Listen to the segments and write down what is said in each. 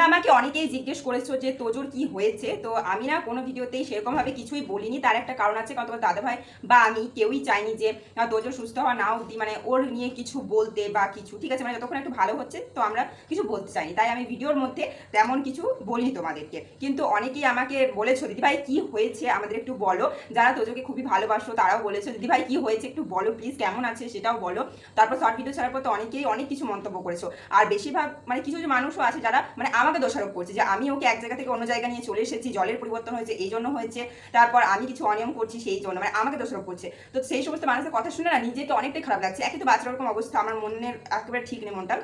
তোমরা আমাকে অনেকেই জিজ্ঞেস করেছ যে তোজোর কি হয়েছে? তো আমি না কোনো ভিডিওতেই সেরকমভাবে কিছুই বলিনি। তার একটা কারণ আছে কারণ তোমার দাদাভাই বা আমি কেউই চাইনি যে আহ, তোজো সুস্থ হওয়া না অবধি মানে ওর নিয়ে কিছু বলতে বা কিছু ঠিক আছে? মানে যতক্ষণ একটু ভালো হচ্ছে তো আমরা কিছু বলতে চাইনি। তাই আমি ভিডিওর মধ্যে তেমন কিছু বলিনি তোমাদেরকে। কিন্তু অনেকেই আমাকে বলেছ দিদিভাই কি হয়েছে? আমাদের একটু বলো। যারা তোজোকে খুবই ভালোবাসো তারাও বলেছ দিদিভাই কি হয়েছে? একটু বলো প্লিজ কেমন আছে? সেটাও বলো। তারপর শর্ট ভিডিও ছাড়ার পর তো অনেকেই অনেক কিছু মন্তব্য করেছ। আর বেশিরভাগ মানে কিছু কিছু মানুষও আছে যারা মানে আমাকে দোষারোপ করছে যে আমি ওকে এক জায়গা থেকে অন্য জায়গা নিয়ে চলে এসেছি, জলের পরিবর্তন হয়েছে, এই জন্য হয়েছে, তারপর আমি কিছু অনিয়ম করছি সেই জন্য মানে আমাকে দোষারোপ করছে। তো সেই সমস্ত মানুষের কথা শুনে না নিজেকে অনেকটাই খারাপ লাগছে। একই তো বাচ্চার ওরকম অবস্থা, আমার মনের একেবারে ঠিক নেই মনটা।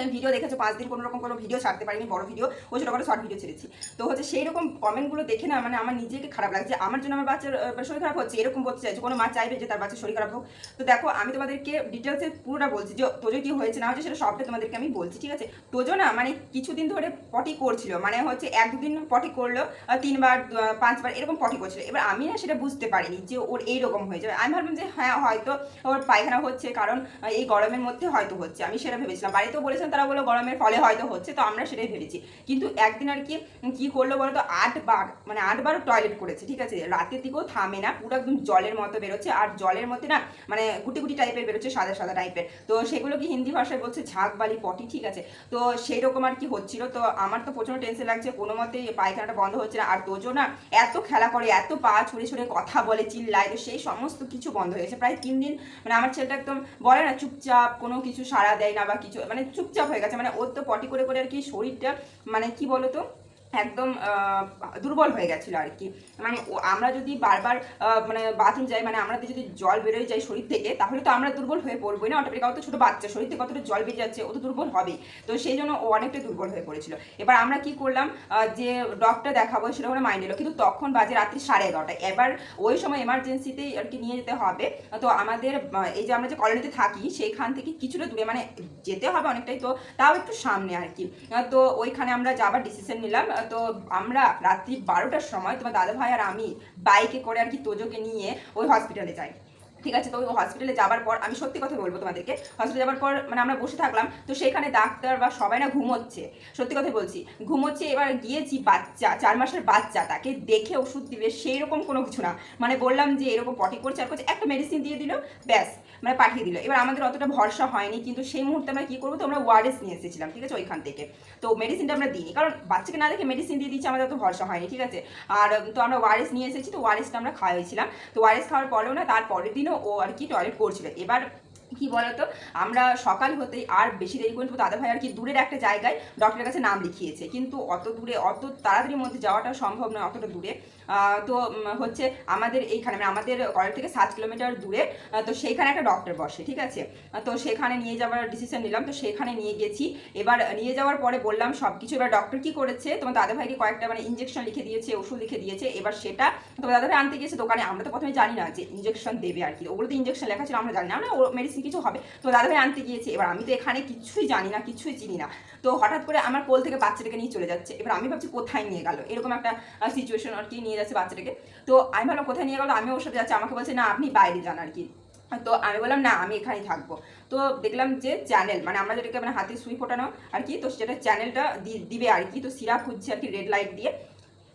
আমি ভিডিও দেখেছ, পাঁচ দিন কোনো রকম কোনো ভিডিও ছাড়তে পারিনি, বড় ভিডিও ওই ছোটো করে শর্ট ভিডিও ছেড়েছি। তো হচ্ছে সেই রকম কমেন্টগুলো দেখে না মানে আমার নিজেকে খারাপ লাগছে, আমার জন্য আমার বাচ্চার শরীর খারাপ হচ্ছে, এরকম বলতে চাইছে, কোনো মা চাইবে যে তার বাচ্চার শরীর খারাপ হোক। তো দেখো, আমি তোমাদেরকে ডিটেলসে পুরোটা বলছি যে তোজো কি হয়েছে, না হয়েছে সেটা সবটা তোমাদেরকে আমি বলছি, ঠিক আছে? তোজো না মানে কিছুদিন ধরে পটি করছিল মানে হচ্ছে এক দুদিন পটি করল তিনবার পাঁচবার এরকম পটি করছিল। এবার আমি না সেটা বুঝতে পারিনি যে ওর এইরকম হয়ে যাবে। আমি ভাবলাম যে হ্যাঁ হয়তো ওর পায়খানা হচ্ছে, কারণ এই গরমের মধ্যে হয়তো হচ্ছে। আমি সেটা ভেবেছিলাম। বাড়িতেও বলেছিলাম তারা বলো গরমের ফলে হয়তো হচ্ছে, তো আমরা সেটাই ভেবেছি। কিন্তু একদিন আর কি কী করল বলো তো আটবার মানে আটবার টয়লেট করেছে, ঠিক আছে? রাতের দিকেও থামে না, পুরো একদম জলের মতো বেরোচ্ছে। আর জলের মধ্যে না মানে গুটি গুটি টাইপের বেরোচ্ছে, সাদা সাদা টাইপের তো সেগুলো কি হিন্দি ভাষায় বলছে ঝাঁক বালি পটি ঠিক আছে? তো সেই রকম আর কি হচ্ছিল। তো আমার তো প্রচণ্ড টেনশন লাগছে, কোনো মতে পায়খানাটা বন্ধ হচ্ছে না, আর তোজো না এত খেলা করে, এত পা ছুঁড়ে ছুড়ে কথা বলে, চিল্লায়, তো সেই সমস্ত কিছু বন্ধ হয়ে গেছে। প্রায় তিন দিন মানে আমার ছেলেটা একদম বলে না, চুপচাপ কোনো কিছু সাড়া দেয় না বা কিছু মানে চুপচাপ হয়ে গেছে। মানে ওর তো পটি করে করে আর কি শরীরটা মানে কি বলতো? একদম দুর্বল হয়ে গেছিল আর কি মানে আমরা যদি বারবার মানে বাথরুম যাই মানে আমরা যদি জল বেরোয় যাই শরীর থেকে, তাহলে তো আমরা দুর্বল হয়ে পড়বোই না। অটোমেটিক তো ছোটো বাচ্চা, শরীর থেকে কতটা জল বেরিয়ে যাচ্ছে, ও তো দুর্বল হবেই। তো সেই জন্য ও অনেকটা দুর্বল হয়ে পড়েছিল। এবার আমরা কি করলাম যে ডক্টর দেখাবো, সেটা হলো মাইন্ড এলো কিন্তু তখন বাজে রাত্রি সাড়ে এগারোটা। এবার ওই সময় এমার্জেন্সিতেই আর কি নিয়ে যেতে হবে। তো আমাদের এই যে আমরা যে কলোনিতে থাকি, সেইখান থেকে কিছুটা দূরে মানে যেতে হবে অনেকটাই, তো তাও একটু সামনে আর কি তো ওইখানে আমরা যাবার ডিসিশন নিলাম। তো আমরা রাত্রি বারোটার সময় তোমার দাদা ভাই আর আমি বাইকে করে আর কি তোজোকে নিয়ে ওই হসপিটালে যাই। ঠিক আছে, তো হসপিটালে যাবার পর, আমি সত্যি কথা বলব তোমাদেরকে হসপিটালে যাবার পর মানে আমরা বসে থাকলাম, তো সেখানে ডাক্তার বা সবাই না ঘুমোচ্ছে, সত্যি কথা বলছি, ঘুমোচ্ছে এবার গিয়েছি বাচ্চা, চার মাসের বাচ্চা, তাকে দেখে ওষুধ দিবে সেই রকম কোনো কিছু না মানে বললাম যে এরকম পটি করছে, আর করছে, একটা মেডিসিন দিয়ে দিল, ব্যাস মানে পাঠিয়ে দিল, এবার আমাদের অতটা ভরসা হয়নি, কিন্তু সেই মুহূর্তে আমরা কী করব, তো আমরা ওয়ারেস নিয়ে এসেছিলাম, ঠিক আছে, ওইখান থেকে, তো মেডিসিনটা আমরা দিইনি, কারণ বাচ্চাকে না দেখে মেডিসিন দিয়ে দিচ্ছি, আমাদের অত ভরসা হয়নি, ঠিক আছে, আর, তো আমরা ওয়ারেস নিয়ে এসেছি, তো ওয়ারেসটা আমরা খাওয়াইছিলাম তো ওয়ারেস খাওয়ার পরেও না, তার পরের দিনও ও আর কি টয়লেট করছিল। এবার কি বলতো? আমরা সকাল হতেই আর বেশি দেরি করে দাদা ভাই আর কি দূরের একটা জায়গায় ডক্টরের কাছে নাম লিখিয়েছে। কিন্তু অত দূরে, অত তাড়াতাড়ির মধ্যে যাওয়াটা সম্ভব নয় অতটা দূরে। তো হচ্ছে আমাদের এইখানে মানে আমাদের কলেজ থেকে সাত কিলোমিটার দূরে তো সেইখানে একটা ডক্টর বসে, ঠিক আছে? তো সেখানে নিয়ে যাওয়ার ডিসিশন নিলাম। তো সেখানে নিয়ে গেছি। এবার নিয়ে যাওয়ার পরে বললাম সব কিছু এবার ডক্টর কি করেছে? তোমার দাদা ভাইকে কয়েকটা মানে ইঞ্জেকশন লিখে দিয়েছে, ওষুধ লিখে দিয়েছে। এবার সেটা তোমার দাদা ভাই আনতে গিয়েছে দোকানে। আমরা তো প্রথমে জানি না যে ইঞ্জেকশন দেবে আর কি। ওগুলো তো ইঞ্জেকশন লেখা ছিল, আমরা জানি না। আমরা মেডিসিন কিছু হবে। তো দাদা ভাই আনতে গিয়েছে। এবার আমি তো এখানে কিছুই জানি না, কিছুই চিনি না। তো হঠাৎ করে আমার কোল থেকে বাচ্চাটাকে নিয়ে চলে যাচ্ছে। এবার আমি ভাবছি কোথায় নিয়ে গেল? এরকম একটা সিচুয়েশন আর কি নিয়ে যাচ্ছে বাচ্চাটাকে। তো আমি ভাবলাম কোথায় নিয়ে গেলো? আমি ওর সাথে যাচ্ছি। আমাকে বলছে, না, আপনি বাইরে যান আর কি। তো আমি বললাম, না, আমি এখানেই থাকব। তো দেখলাম যে চ্যানেল মানে আমরা যেটাকে মানে হাতে সুই ফোটানো আর কি, তো সেটা চ্যানেলটা দিবে আর কি। তো সিরাপ হচ্ছে আর কি রেড লাইট দিয়ে।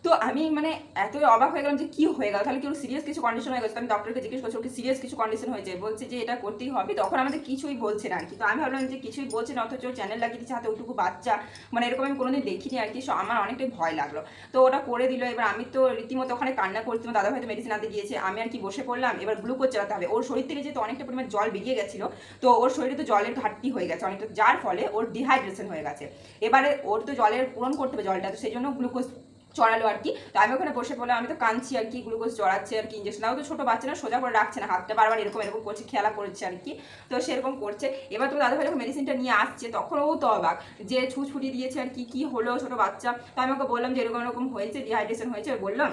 তো আমি মানে এতই অবাক হয়ে গেলাম যে কি হয়ে গেল? তাহলে কি সিরিয়াস কিছু কন্ডিশন হয়ে গেছে আমি ডক্টরকে জিজ্ঞেস করছি ওকে সিরিয়াস কিছু কন্ডিশন হয়েছে বলছে যে এটা করতেই হবে, তখন আমাদের কিছুই বলছে না আর কি তো আমি ভাবলাম যে কিছুই বলছে না, অথচ চ্যানেল লাগিয়ে দিচ্ছে, হাতে ওটুকু বাচ্চা। মানে এরকম আমি কোনোদিন দেখিনি আর কি আমার অনেকটাই ভয় লাগল। তো ওটা করে দিল, এবার আমি তো রীতিমতো ওখানে কান্না করছি দাদা হয়তো মেডিসিন আনতে গিয়েছে, আমি আর কি বসে পড়লাম, এবার গ্লুকোজ চালাতে হবে। ওর শরীর থেকে যেহেতু অনেকটা পরিমাণ জল বেরিয়ে গেছিল, তো ওর শরীরে তো জলের ঘাটতি হয়ে গেছে অনেকটা, যার ফলে ওর ডিহাইড্রেশন হয়ে গেছে। এবারে ওর তো জলের পূরণ করতে হবে জলটা, তো সেই জন্য গ্লুকোজ চড়ালো আর কি। তো আমি ওখানে বসে পড়লাম আমি তো কাঁদছি আর কি, গ্লুকোজ চড়াচ্ছে আর কি ইঞ্জেকশন তো ছোটো বাচ্চারা, সোজা করে রাখছে না, হাতটা বারবার এরকম এরকম করছে, খেলা করছে আর কি। তো সেরকম করছে। এবার তো দাদা ভাই যখন মেডিসিনটা নিয়ে আসছে, তখন ও তো অবাক যে ছুটফুটি দিয়েছে আর কি, কী হলো ছোটো বাচ্চা? তো আমি ওকে বললাম যে এরকম এরকম হয়েছে ডিহাইড্রেশন হয়েছে। বললাম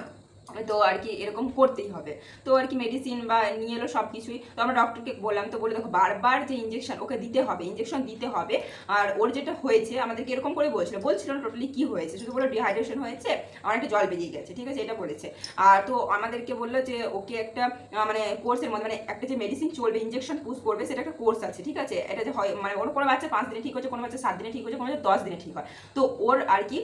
তো আর কি এরকম করতেই হবে। তো আর কি মেডিসিন বা নিয়ে এলো সব কিছুই তো আমরা ডক্টরকে বললাম, তো বলে দেখো, বারবার যে ইঞ্জেকশন ওকে দিতে হবে ইঞ্জেকশন দিতে হবে, আর ওর যেটা হয়েছে, আমাদেরকে এরকম করে বলছিল। বলছিল না টোটালি কী হয়েছে? শুধু বলে ডিহাইড্রেশন হয়েছে, আর একটা জল বেরিয়ে গেছে, ঠিক আছে, এটা বলেছে। আর তো আমাদেরকে বলল যে ওকে একটা মানে কোর্সের মধ্যে মানে একটা যে মেডিসিন চলবে ইঞ্জেকশন পুশ করবে, সেটা একটা কোর্স আছে, ঠিক আছে? এটা যে হয় মানে ওর কোনো বাচ্চা পাঁচ দিনে ঠিক হচ্ছে কোনো বাচ্চা সাত দিনে ঠিক হচ্ছে কোনো বাচ্চা দশ দিনে ঠিক হয়। তো ওর আর কি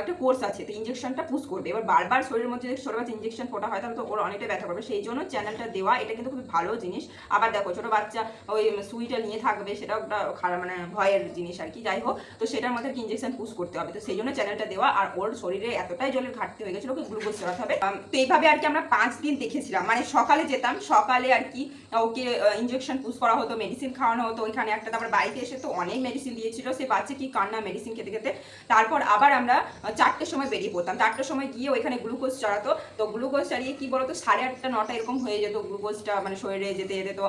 একটা কোর্স আছে, তো ইঞ্জেকশনটা পুশ করবে। এবার বারবার শরীরের মধ্যে ছোটো বাচ্চা ইঞ্জেকশন ফোটা হয়, তাহলে তো ওর অনেকটা ব্যথা করবে। সেই জন্য চ্যানেলটা দেওয়া, এটা কিন্তু খুব ভালো জিনিস। আবার দেখো, ছোটো বাচ্চা, ওই সুইটা নিয়ে থাকবে, সেটাও একটা খারাপ মানে ভয়ের জিনিস আর কি, যাই হোক। তো সেটার মধ্যে ইঞ্জেকশন পুশ করতে হবে। তো সেই জন্য চ্যানেলটা দেওয়া, আর ওর শরীরে এতটাই জলের ঘাটতি হয়ে গেছিল গ্লুকোজ চড়াতে হবে। তো এইভাবে আর কি আমরা পাঁচ দিন দেখেছিলাম। মানে সকালে যেতাম, সকালে আর কি, ওকে ইঞ্জেকশন পুশ করা হতো মেডিসিন খাওয়ানো হতো, ওইখানে একটা, তারপর বাড়িতে এসে তো অনেক মেডিসিন দিয়েছিল, সে বাচ্চা কি কান্না মেডিসিন খেতে খেতে। তারপর আবার আমরা চারটের সময় বেরিয়ে পড়তাম। চারটের সময় গিয়ে ওইখানে গ্লুকোজ চড়াতো। তো গ্লুকোজ চালিয়ে কি বলতো সাড়ে আটটা, নটা এরকম হয়ে যেত গ্লুকোজটা মানে শরীরে যেতে যেতে। তো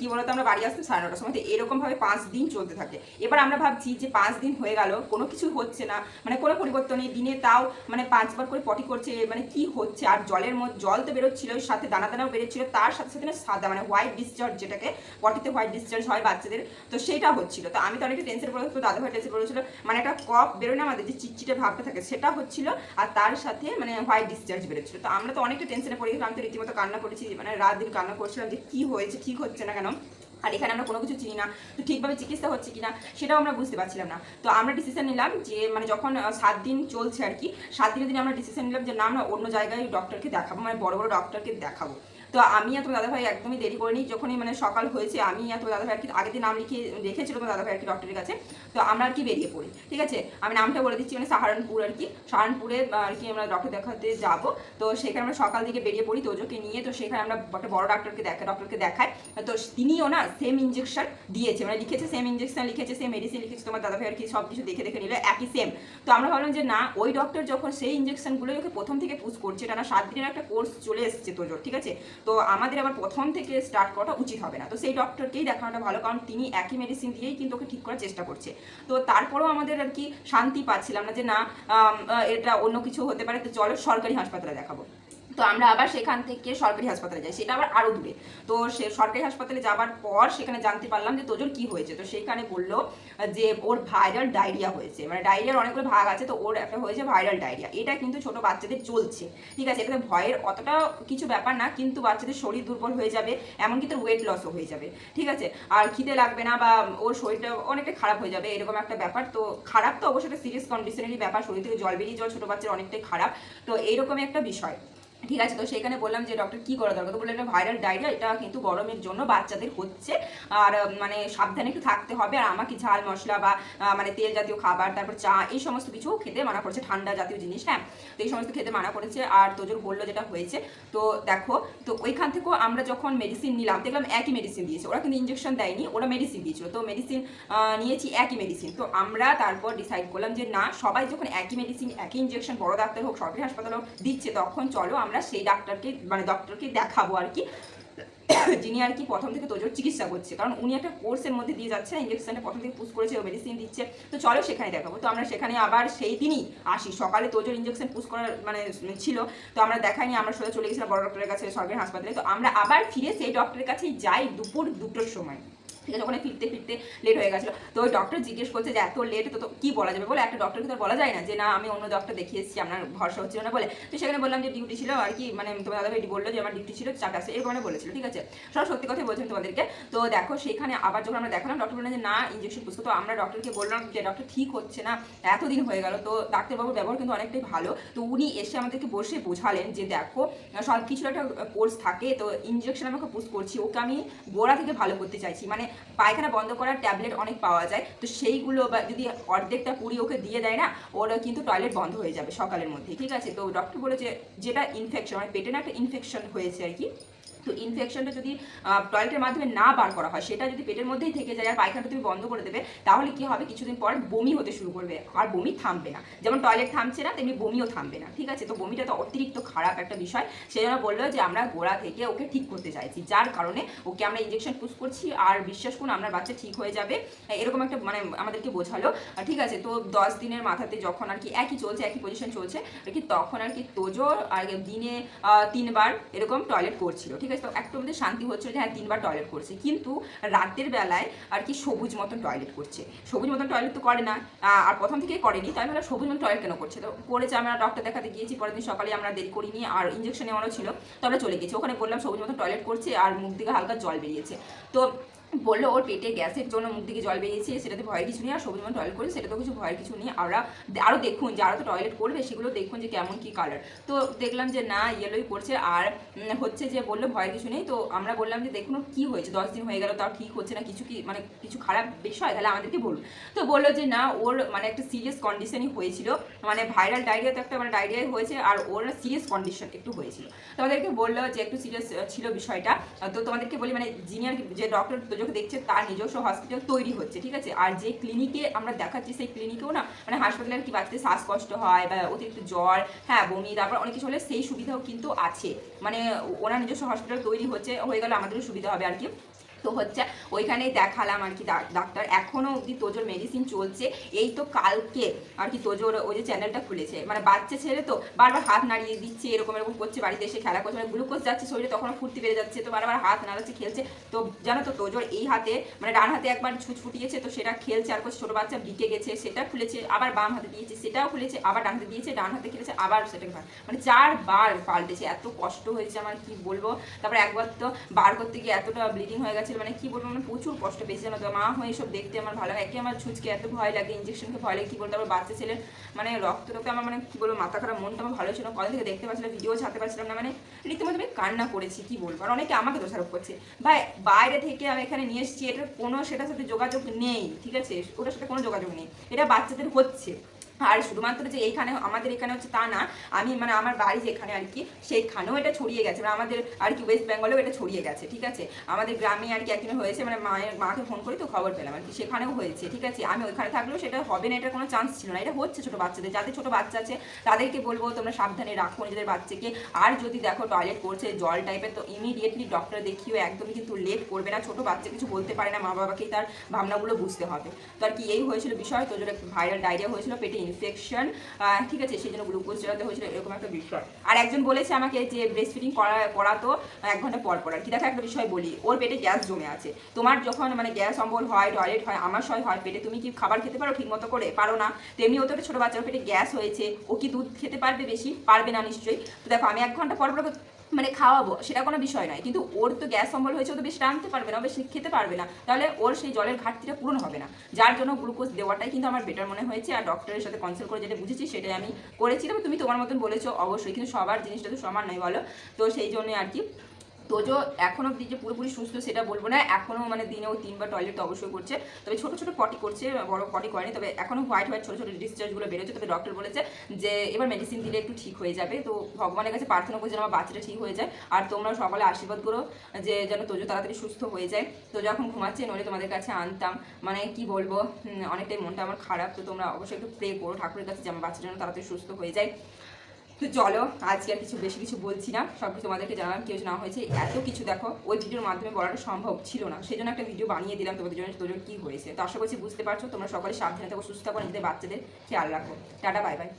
কি বলতো আমরা বাড়ি আসতাম সাড়ে নটার সময়, তো এরকমভাবে পাঁচ দিন চলতে থাকে। এবার আমরা ভাবছি যে পাঁচ দিন হয়ে গেল, কোনো কিছু হচ্ছে না মানে কোনো পরিবর্তন নেই। দিনে তাও মানে পাঁচবার করে পটি করছে মানে কি হচ্ছে? আর জলের মধ্যে, জল তো বেরোচ্ছিল সাথে দানা দানাও বেরোচ্ছিল, তার সাথে সাথে না সাদা মানে হোয়াইট ডিসচার্জ যেটাকে পটিতে হোয়াইট ডিসচার্জ হয় বাচ্চাদের, তো সেটা হচ্ছিল। তো আমি তো অনেকটা টেনশন পড়ে দাদা ভাই টেনশন পড়েছিল মানে একটা কফ বেরোয় না আমাদের যে চিটচিটে ভাবটা থাকে, সেটা হচ্ছিল, আর তার সাথে মানে হোয়াইট ডিসচার্জ বেরোচ্ছিল। তো আমরা তো অনেকটা টেনশনে পড়ে গেছিলাম আমি তো রীতিমতো কান্না করেছি মানে রাত দিন কান্না করছিলাম যে কী হয়েছে ঠিক হচ্ছে না কেন। আর এখানে আমরা কোনো কিছু চিনি না, তো ঠিকভাবে চিকিৎসা হচ্ছে কিনা সেটাও আমরা বুঝতে পারছিলাম না। তো আমরা ডিসিশন নিলাম যে মানে যখন সাত দিন চলছে আর কি, সাত দিনের দিনে আমরা ডিসিশন নিলাম যে, না, আমরা অন্য জায়গায় ডক্টরকে দেখাবো মানে বড় বড় ডক্টরকে দেখাবো। তো আমি আর তোমার দাদাভাই একদমই দেরি করিনি। যখনই মানে সকাল হয়েছে, আমি আর তোমার দাদাভাই আর কি আগের দিন নাম লিখে রেখেছিল তোমার দাদাভাই আর কি ডক্টরের কাছে। তো আমরা আর কি বেরিয়ে পড়ি, ঠিক আছে? আমি নামটা বলে দিচ্ছি মানে সাহারানপুর আর কি। সাহারানপুরে আর কি আমরা ডক্টর দেখাতে যাব। তো সেখানে আমরা সকাল দিকে বেরিয়ে পড়ি তোজোকে নিয়ে। তো সেখানে আমরা একটা বড় ডাক্তারকে দেখা ডক্টরকে দেখাই। তো তিনিও না সেম ইঞ্জেকশন দিয়েছে মানে লিখেছে সেম ইঞ্জেকশন লিখেছে সেম মেডিসিন লিখেছে। তোমার দাদাভাই আর কি সব কিছু দেখে দেখে নিলে একই সেম তো আমরা ভাবলাম যে না, ওই ডক্টর যখন সেই ইঞ্জেকশনগুলো ওকে প্রথম থেকে পুশ করছে টানা সাত দিনের একটা কোর্স চলে এসেছে তোজোর, ঠিক আছে? তো আমাদের আবার প্রথম থেকে স্টার্ট করাটা উচিত হবে না। তো সেই ডক্টরকেই দেখানোটা ভালো, কারণ তিনি একই মেডিসিন দিয়েই কিন্তু ওকে ঠিক করার চেষ্টা করছে। তো তারপরেও আমাদের আর কি শান্তি পাচ্ছিলাম না যে না এটা অন্য কিছু হতে পারে, তো চলো সরকারি হাসপাতালে দেখাবো। তো আমরা আবার সেখান থেকে সরকারি হাসপাতালে যাই। সেটা আবার আরও দূরে। তো সে সরকারি হাসপাতালে যাওয়ার পর সেখানে জানতে পারলাম যে তোজোর কি হয়েছে। তো সেখানে বলল যে ওর ভাইরাল ডায়রিয়া হয়েছে। মানে ডায়রিয়ার অনেকগুলো ভাগ আছে, তো ওর একটা হয়েছে ভাইরাল ডায়রিয়া। এটা কিন্তু ছোট বাচ্চাদের চলছে। ঠিক আছে? এটাতে ভয়ের অতটা কিছু ব্যাপার না, কিন্তু বাচ্চাদের শরীর দুর্বল হয়ে যাবে, এমনকি তোর ওয়েট লসও হয়ে যাবে। ঠিক আছে? আর খিদে লাগবে না বা ওর শরীরটা অনেকটা খারাপ হয়ে যাবে, এরকম একটা ব্যাপার। তো খারাপ তো অবশ্যই সিরিয়াস কন্ডিশনেরই ব্যাপার। শরীর থেকে জল বেরিয়ে যাওয়া ছোটো বাচ্চার অনেকটাই খারাপ। তো এইরকমই একটা বিষয়। ঠিক আছে, তো সেখানে বললাম যে ডক্টর কি করা দরকার? তো বললেন এটা ভাইরাল ডায়রিয়া এটা কিন্তু গরমের জন্য বাচ্চাদের হচ্ছে। আর মানে সাবধানে একটু থাকতে হবে। আর আমাকে ঝাল মশলা বা মানে তেল জাতীয় খাবার, তারপর চা, এই সমস্ত কিছু খেতে মানা করেছে ঠান্ডা জাতীয় জিনিস হ্যাঁ? তো এই সমস্ত খেতে মানা করেছে আর তোজোর বলল যেটা হয়েছে, তো দেখো, তো ওইখান থেকেও আমরা যখন মেডিসিন নিলাম, দেখলাম একই মেডিসিন দিয়েছে। ওরা কিন্তু ইঞ্জেকশন দেয়নি, ওরা মেডিসিন দিয়েছিল। তো মেডিসিন নিয়েছি একই মেডিসিন তো আমরা তারপর ডিসাইড করলাম যে, না, সবাই যখন একই মেডিসিন একই ইঞ্জেকশন বড় ডাক্তার হোক, সরকারি হাসপাতাল হোক, দিচ্ছে, তখন চলো আমরা সেই ডাক্তারকে মানে ডক্টরকে দেখাবো আর কি। যিনি আর কি প্রথম থেকে তোজোর চিকিৎসা করছে। কারণ উনি একটা কোর্সের মধ্যে দিয়ে যাচ্ছে ইঞ্জেকশনটা প্রথম থেকে পুশ করেছে, ও মেডিসিন দিচ্ছে। তো চলো সেখানে দেখাবো। তো আমরা সেখানে আবার সেই দিনই আসি। সকালে তোজোর ইঞ্জেকশন পুশ করার মানে ছিল। তো আমরা দেখাইনি, আমরা সোজা চলে গেছিলাম বড় ডক্টরের কাছে, সরকারি হাসপাতালে। তো আমরা আবার ফিরে সেই ডক্টরের কাছেই যাই দুপুর দুটোর সময়। ঠিক আছে, ওখানে ফিরতে ফিরতে লেট হয়ে গেছিল। তো ওই ডক্টর জিজ্ঞেস করছে যে, এত লেট তো কি বলা যাবে? বলে একটা ডক্টরকে তো বলা যায় না যে, না, আমি অন্য ডক্টর দেখিয়ে এসেছি, আপনার ভরসা হচ্ছিল না বলে। তো সেখানে বললাম যে ডিউটি ছিল আর কি মানে তোমার দাদা ভাই বলল যে, আমার ডিউটি ছিল, চাপ আছে, এরকম বলেছিল, ঠিক আছে। সব সত্যি কথাই বলছেন তোমাদেরকে। তো দেখো, সেখানে আবার যখন আমরা দেখালাম ডক্টর বললেন যে, না ইঞ্জেকশন পুষতো তো আমরা ডক্টরকে বললাম যে ডক্টর ঠিক হচ্ছে না, এতদিন হয়ে গেল। তো ডাক্তারবাবুর ব্যবহার কিন্তু অনেকটাই ভালো। তো উনি এসে আমাদেরকে বসে বোঝালেন যে, দেখো, সব কিছুর একটা কোর্স থাকে, তো ইঞ্জেকশন আমাকে পুশ করছি, ওকে আমি গোড়া থেকে ভালো করতে চাইছি। মানে পায়খানা বন্ধ করার ট্যাবলেট অনেক পাওয়া যায়। তো সেইগুলো বা যদি অর্ধেকটা পুরি ওকে দিয়ে দেয় না, ওর কিন্তু টয়লেট বন্ধ হয়ে যাবে সকালের মধ্যে। ঠিক আছে? তো ডক্টর বলেছে যেটা ইনফেকশন মানে পেটে না একটা ইনফেকশন হয়েছে আর কি। তো ইনফেকশনটা যদি টয়লেটের মাধ্যমে না বার করা হয়, সেটা যদি পেটের মধ্যেই থেকে যায় আর পায়খানাটা তুমি বন্ধ করে দেবে, তাহলে কি হবে? কিছুদিন পর বমি হতে শুরু করবে আর বমি থামবে না। যেমন টয়লেট থামছে না, তেমনি বমিও থামবে না, ঠিক আছে? তো বমিটা তো অতিরিক্ত খারাপ একটা বিষয়। সেই জন্য বলল যে আমরা গোড়া থেকে ওকে ঠিক করতে চাইছি, যার কারণে ওকে আমরা ইঞ্জেকশন পুশ করছি আর বিশ্বাস করুন আপনার বাচ্চা ঠিক হয়ে যাবে। এরকম একটা মানে আমাদেরকে বোঝালো। ঠিক আছে? তো দশ দিনের মাথাতে যখন আর কি একই চলছে, একই পজিশন চলছে, আর কি তখন আর কি তোজোর আর দিনে তিনবার এরকম টয়লেট করছিল, ঠিক তো একটু আমাদের শান্তি হচ্ছিল যে হ্যাঁ তিনবার টয়লেট করছে। কিন্তু রাতের বেলায় আর কি সবুজ মতন টয়লেট করছে। সবুজ মতন টয়লেট তো করে না। আর প্রথম থেকে করেনি। তাই ভাবলাম সবুজ মতন টয়লেট কেন করছে? তো করেছে, আমরা ডক্টর দেখাতে গিয়েছি, পরের দিন সকালে আমরা দেরি করিনি, আর ইঞ্জেকশন নেওয়ানো ছিল। তো আমরা চলে গেছি। ওখানে বললাম সবুজ মতন টয়লেট করছে, আর মুখ থেকে হালকা জল বেরিয়েছে। তো বলল, ওর পেটে গ্যাসের জন্য মুখ থেকে জল বেরিয়েছে, সেটাতে ভয়ের কিছু নেই, আর সবুজ মতন টয়লেট করেছে, সেটাতেও কিছু ভয়ের কিছু নেই। আমরা আরও দেখুন যে আরও তো টয়লেট করবে, সেগুলো দেখুন যে কেমন কি কালার তো দেখলাম যে, না ইয়েলোই করছে। আর হচ্ছে যে বলল ভয়ের কিছু নেই। তো আমরা বললাম যে, দেখুন কি হয়েছে, দশ দিন হয়ে গেল, তাও ঠিক হচ্ছে না, কিছু কি মানে কিছু খারাপ বিষয়? তাহলে আমাদেরকে বলুন। তো বলল যে, না, ওর মানে একটা সিরিয়াস কন্ডিশনই হয়েছিল। মানে ভাইরাল ডায়রিয়া তো একটা মানে ডায়রিয়াই হয়েছে, আর ওর সিরিয়াস কন্ডিশন একটু হয়েছিল। তো আমাদেরকে বলল যে, একটু সিরিয়াস ছিল বিষয়টা। তো তোমাদেরকে বলি মানে জিনিয়ার যে ডক্টর তোজোকে দেখছে তার নিজস্ব হসপিটাল তৈরি হচ্ছে, ঠিক আছে? আর যে ক্লিনিকে আমরা দেখাচ্ছি সেই ক্লিনিকেও না মানে হাসপাতালে আর কি বাচ্চাদের শ্বাসকষ্ট হয় বা অতিরিক্ত জ্বর হ্যাঁ বমি, তারপর অনেক কিছু হলে সেই সুবিধাও কিন্তু আছে। মানে ওনার নিজস্ব হসপিটাল তৈরি হচ্ছে, হয়ে গেলে আমাদেরও সুবিধা হবে আর কি। তো হচ্ছে ওইখানেই দেখালাম আর কি ডাক- ডাক্তার। এখনও অবধি তোজোর মেডিসিন চলছে। এই তো কালকে আর কি তোজোর ওই যে চ্যানেলটা খুলেছে। মানে বাচ্চা ছেলে তো বারবার হাত নাড়িয়ে দিচ্ছে, এরকম এরকম করছে, বাড়িতে এসে খেলা করছে মানে গ্লুকোজ যাচ্ছে, শরীরে তখন ফুর্তি বেড়ে যাচ্ছে, তো বারবার হাত নাড়াচ্ছে, খেলছে। তো জানো তো তোজোর এই হাতে মানে ডান হাতে একবার ছুট ফুটিয়েছে, তো সেটা খেলছে আর করছে, ছোটো বাচ্চা বিকে গেছে, সেটা খুলেছে, আবার বাম হাতে দিয়েছে, সেটাও খুলেছে, আবার ডান হাতে দিয়েছে, ডান হাতে খেলেছে, আবার সেটাকে মানে চারবার পাল্টেছে, এত কষ্ট হয়েছে আমার, কি বলব? তারপরে একবার তো বার করতে গিয়ে এতটা ব্লিডিং হয়ে গেছিল মানে কি বলব মানে প্রচুর কষ্ট পেয়েছে জানো তো। মা হয়ে এসব দেখতে আমার ভালো লাগে। একে আমার ছুঁচকে এত ভয় লাগে ইঞ্জেকশনকে ভয় লাগে, কি বলতো তারপর বাচ্চা ছেলের মানে রক্তটাকে আমার মানে কি বলব, মাথা খারাপ, মনটা আমার ভালো ছিল না। কলেজ থেকে দেখতে পাচ্ছিলাম ভিডিও ছাড়তে পারছিলাম না মানে রীতিমতো আমি কান্না করেছি, কি বলব। আর অনেকে আমাকে দোষারোপ করছে। ভাই, বাইরে থেকে আমি এখানে নিয়ে এসেছি, এটার কোনো, সেটার সাথে যোগাযোগ নেই, ঠিক আছে? ওটার সাথে কোনো যোগাযোগ নেই। এটা বাচ্চাদের হচ্ছে। আর শুধুমাত্র যে এইখানে, আমাদের এখানে হচ্ছে তা না, আমি মানে আমার বাড়ি যেখানে আর কি, সেইখানেও এটা ছড়িয়ে গেছে মানে আমাদের আর কি ওয়েস্ট বেঙ্গলেও এটা ছড়িয়ে গেছে, ঠিক আছে? আমাদের গ্রামে আর কি একদিন হয়েছে মানে মায়ের, মাকে ফোন করি তো খবর পেলাম আর কি, সেখানেও হয়েছে, ঠিক আছে? আমি ওইখানে থাকলেও সেটা হবে না, এটার কোনো চান্স ছিল না, এটা হচ্ছে ছোটো বাচ্চাদের, যাদের ছোটো বাচ্চা আছে, তাদেরকে বলব তোমরা সাবধানে রাখো নিজেদের বাচ্চাকে, আর যদি দেখো টয়লেট করছে, জল টাইপের তো ইমিডিয়েটলি ডক্টর দেখিও, একদমই কিন্তু লেট করবে না, ছোটো বাচ্চা কিছু বলতে পারে না মা বাবাকেই তার ভাবনাগুলো বুঝতে হবে। তো আর কি, এই হয়েছিল বিষয় তো যেটা ভাইরাল ডায়রিয়া হয়েছিল, পেটে ইনফেকশন ঠিক আছে, সেই জন্য গ্লুকোজ চড়াতে হয়েছিল, এরকম একটা বিষয়। আর একজন বলেছে আমাকে যে ব্রেস্ট ফিডিং করা, করাতো এক ঘণ্টা পর পর। আর কি দেখো একটা বিষয় বলি, ওর পেটে গ্যাস জমে আছে। তোমার যখন মানে গ্যাস অম্বল হয়, টয়লেট হয়, আমার সয় হয়, পেটে তুমি কি খাবার খেতে পারো ঠিক মতো করে? পারো না। তেমনি ও তো একটা ছোটো বাচ্চার পেটে গ্যাস হয়েছে। ও কি দুধ খেতে পারবে বেশি? পারবে না নিশ্চয়ই। তো দেখো, আমি এক ঘণ্টা পর পর মানে খাওয়াবো, সেটা কোনো বিষয় নয়। কিন্তু ওর তো গ্যাস অম্বল হয়েছে, ও তো বেশি টানতে পারবে না বেশ খেতে পারবে না। তাহলে ওর সেই জলের ঘাটতিটা পূরণ হবে না। যার জন্য গ্লুকোজ দেওয়াটাই কিন্তু আমার বেটার মনে হয়েছে। আর ডক্টরের সাথে কনসাল্ট করে যেটা বুঝেছি, সেটাই আমি করেছি। তবে তুমি তোমার মতন বলেছ, অবশ্যই। কিন্তু সবার জিনিসটা তো সমান নয়, বলো? তো সেই জন্যই আর কি তোজো এখনও অব্দি যে পুরোপুরি সুস্থ, সেটা বলব না। এখনও মানে দিনেও তিনবার টয়লেট অবশ্যই করছে। তবে ছোটো ছোটো পটি করছে, বড় পটি করেনি। তবে এখনও হোয়াইট হোয়াইট ছোটো ছোটো ডিসচার্জগুলো বেরোচ্ছে। তবে ডক্টর বলেছে যে, এবার মেডিসিন দিলে একটু ঠিক হয়ে যাবে। তো ভগবানের কাছে প্রার্থনা করছি যেন আমার বাচ্চাটা ঠিক হয়ে যায়। আর তোমরা সকলে আশীর্বাদ করো যে, যেন তোজো তাড়াতাড়ি সুস্থ হয়ে যায়। তো যখন ঘুমাচ্ছে, নইলে তোমাদের কাছে আনতাম। মানে কি বলব অনেকটাই মনটা আমার খারাপ। তো তোমরা অবশ্যই একটু প্রে করো ঠাকুরের কাছে যে, আমার বাচ্চা যেন তাড়াতাড়ি সুস্থ হয়ে যায়। তো চলো, আজকে আর কিছু বেশি কিছু বলছি না। সব কিছু তোমাদেরকে জানালাম, কেউ না হয়েছে, এত কিছু দেখো, ওই ভিডিওর মাধ্যমে বলাটা সম্ভব ছিল না। সেই জন্য একটা ভিডিও বানিয়ে দিলাম তোমাদের জন্য তোদের কী হয়েছে। তো আশা করছি বুঝতে পারছ, তোমরা সকলে সাবধানে থাকো, সুস্থ থাকো, নিজেদের বাচ্চাদের খেয়াল রাখো। Tata, bye bye.